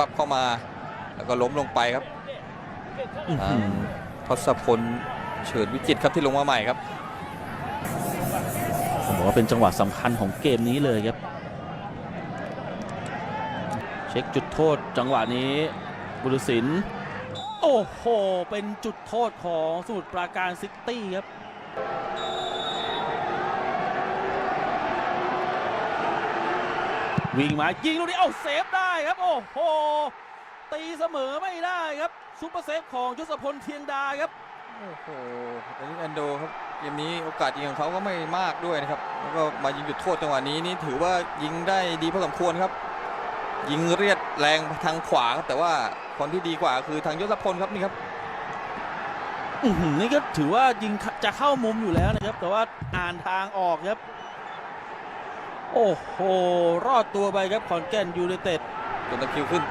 ฟับเข้ามา แล้วก็ล้มลงไปครับอื้อทาหืงอทศพลเฉิดวิจิตรครับที่ลงมาใหม่ครับผมบอกว่าเป็นจังหวะสำคัญของเกมนี้เลยครับ เช็คจุดโทษจังหวะนี้บุรุษินโอ้โห เป็นจุดโทษของสมุทรปราการซิตี้ครับ วิ่งมายิงลูกนี้เอ้าเซฟได้ครับ โอ้โหตีเสมอไม่ได้ครับซุปเปอร์เซฟของยศพลเทียงดาครับโอ้โหเดนิสแอนโดครับเกมนี้โอกาสยิงของเขาก็ไม่มากด้วยนะครับแล้วก็มายิงจุดโทษจังหวะนี้นี่ถือว่ายิงได้ดีพอสมควรครับ ยิงเรียดแรงทางขวาครับแต่ว่าคนที่ดีกว่าคือทางยศพลครับนี่ครับอื้อหือนี่ก็ถือว่ายิงจะเข้ามุมอยู่แล้วนะครับ แต่ว่าอ่านทางออกครับ โอ้โห รอดตัวไปครับขอนแก่นยูไนเต็ดจนตะคิวขึ้น